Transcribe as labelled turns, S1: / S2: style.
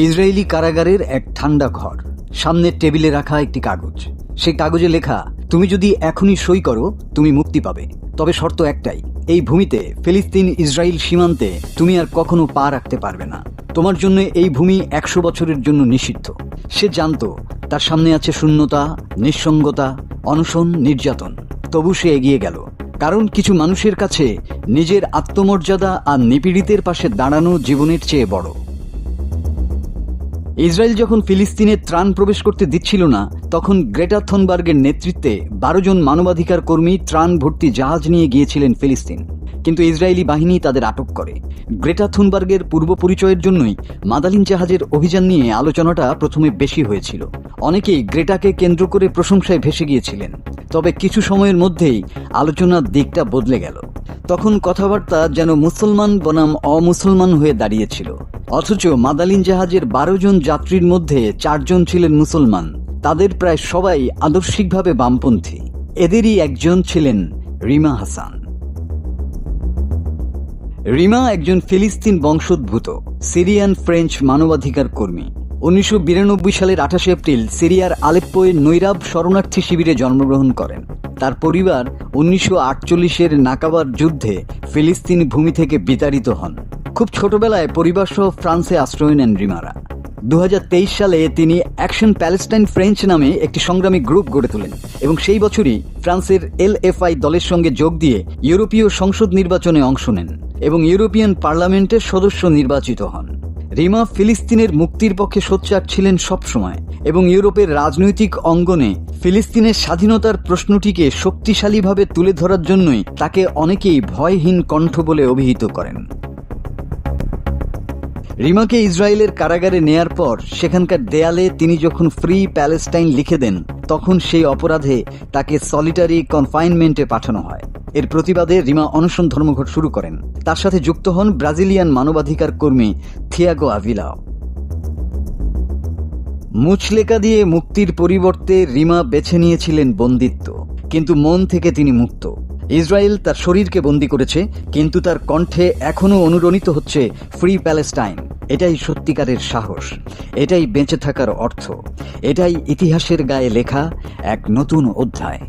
S1: Israeli কারাগারের এক ঠান্ডা ঘর। সামনের টেবিলে রাখা একটি কাগজ। সেই কাগজে লেখা, তুমি যদি এখনই সই করো, তুমি মুক্তি পাবে। তবে শর্ত একটাই, এই ভূমিতে ফিলিস্তিন ইসরায়েল সীমান্তে তুমি আর কখনো পা রাখতে পারবে না। তোমার জন্য এই ভূমি একশো বছরের জন্য নিষিদ্ধ সে জানতো, তার সামনে আছে শূন্যতা, নিঃসঙ্গতা, অনশন, নির্যাতন। তবু সে এগিয়ে গেল। কারণ কিছু মানুষের কাছে নিজের আত্মমর্যাদা আর নিপীড়িতের পাশে দাঁড়ানো জীবনের চেয়ে বড়। ইসরায়েল যখন ফিলিস্তিনে ত্রাণ প্রবেশ করতে দিচ্ছিল না, তখন গ্রেটা থনবার্গের নেতৃত্বে বারো জন মানবাধিকার কর্মী ত্রাণ ভর্তি জাহাজ নিয়ে গিয়েছিলেন ফিলিস্তিন। কিন্তু ইসরায়েলি বাহিনী তাদের আটক করে। গ্রেটা থুনবার্গের পূর্ব পরিচয়ের জন্যই মাদালিন জাহাজের অভিযান নিয়ে আলোচনাটা প্রথমে বেশি হয়েছিল। অনেকেই গ্রেটাকে কেন্দ্র করে প্রশংসায় ভেসে গিয়েছিলেন। তবে কিছু সময়ের মধ্যেই আলোচনার দিকটা বদলে গেল। তখন কথাবার্তা যেন মুসলমান বনাম অমুসলমান হয়ে দাঁড়িয়েছিল। অথচ মাদালিন জাহাজের বারো জন যাত্রীর মধ্যে চারজন ছিলেন মুসলমান। তাদের প্রায় সবাই আদর্শিকভাবে বামপন্থী। এদেরই একজন ছিলেন রিমা হাসান। রিমা একজন ফিলিস্তিন বংশোদ্ভূত, সিরিয়ান ফ্রেঞ্চ মানবাধিকার কর্মী। উনিশশো বিরানব্বই সালের আঠাশে এপ্রিল সিরিয়ার আলেপ্পোয় নৈরাব শরণার্থী শিবিরে জন্মগ্রহণ করেন। তার পরিবার উনিশশো আটচল্লিশের নাকাবার যুদ্ধে ফিলিস্তিনি ভূমি থেকে বিতাড়িত হন। খুব ছোটবেলায় পরিবার সহ ফ্রান্সে আশ্রয় নেন রিমারা। দু হাজার তেইশ সালে তিনি অ্যাকশন প্যালেস্টাইন ফ্রেঞ্চ নামে একটি সংগ্রামী গ্রুপ গড়ে তোলেন এবং সেই বছরই ফ্রান্সের এলএফআই দলের সঙ্গে যোগ দিয়ে ইউরোপীয় সংসদ নির্বাচনে অংশ নেন এবং ইউরোপিয়ান পার্লামেন্টের সদস্য নির্বাচিত হন। রিমা ফিলিস্তিনের মুক্তির পক্ষে সোচ্চার ছিলেন সবসময় এবং ইউরোপের রাজনৈতিক অঙ্গনে ফিলিস্তিনের স্বাধীনতার প্রশ্নটিকে শক্তিশালীভাবে তুলে ধরার জন্যই তাকে অনেকেই ভয়হীন কণ্ঠ বলে অভিহিত করেন। রিমাকে ইসরায়েলের কারাগারে নেয়ার পর সেখানকার দেয়ালে তিনি যখন ফ্রি প্যালেস্টাইন লিখে দেন, তখন সেই অপরাধে তাকে সলিটারি কনফাইনমেন্টে পাঠানো হয়। এর প্রতিবাদে রিমা অনশন ধর্মঘট শুরু করেন। তার সাথে যুক্ত হন ব্রাজিলিয়ান মানবাধিকার কর্মী থিয়াগো আভিলাও মুচলেকা দিয়ে মুক্তির পরিবর্তে রিমা বেছে নিয়েছিলেন বন্দিত্ব, কিন্তু মন থেকে তিনি মুক্ত। ইসরায়েল তার শরীরকে বন্দি করেছে, কিন্তু তার কণ্ঠে এখনও অনুরণিত হচ্ছে ফ্রি প্যালেস্টাইন। এটাই সত্যিকারের সাহস এটাই বেঁচে থাকার অর্থ এটাই ইতিহাসের গায়ে লেখা এক নতুন অধ্যায়।